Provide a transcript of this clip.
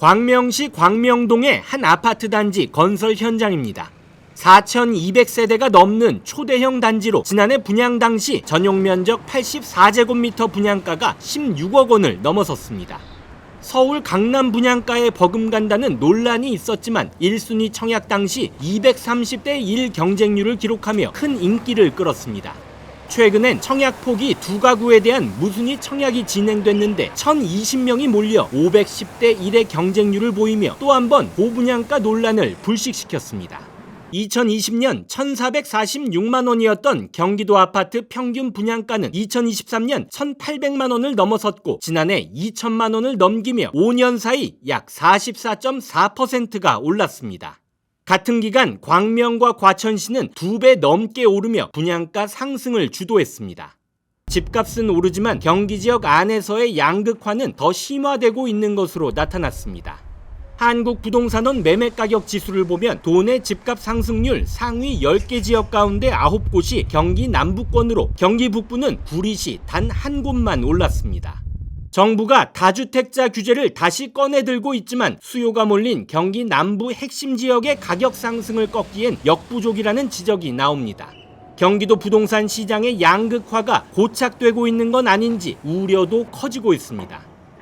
광명시 광명동의 한 아파트 단지 건설 현장입니다. 4,200세대가 넘는 초대형 단지로 지난해 분양 당시 전용 면적 84제곱미터 분양가가 16억 원을 넘어섰습니다. 서울 강남 분양가에 버금간다는 논란이 있었지만 1순위 청약 당시 230대 1 경쟁률을 기록하며 큰 인기를 끌었습니다. 최근엔 청약 폭이 두 가구에 대한 무순위 청약이 진행됐는데 1,020명이 몰려 510대 1의 경쟁률을 보이며 또 한 번 고분양가 논란을 불식시켰습니다. 2020년 1,446만 원이었던 경기도 아파트 평균 분양가는 2023년 1,800만 원을 넘어섰고 지난해 2천만 원을 넘기며 5년 사이 약 44.4%가 올랐습니다. 같은 기간 광명과 과천시는 두 배 넘게 오르며 분양가 상승을 주도했습니다. 집값은 오르지만 경기 지역 안에서의 양극화는 더 심화되고 있는 것으로 나타났습니다. 한국 부동산원 매매 가격 지수를 보면 도내 집값 상승률 상위 10개 지역 가운데 9곳이 경기 남부권으로 경기 북부는 구리시 단 한 곳만 올랐습니다. 정부가 다주택자 규제를 다시 꺼내 들고 있지만 수요가 몰린 경기 남부 핵심 지역의 가격 상승을 꺾기엔 역부족이라는 지적이 나옵니다. 경기도 부동산 시장의 양극화가 고착되고 있는 건 아닌지 우려도 커지고 있습니다.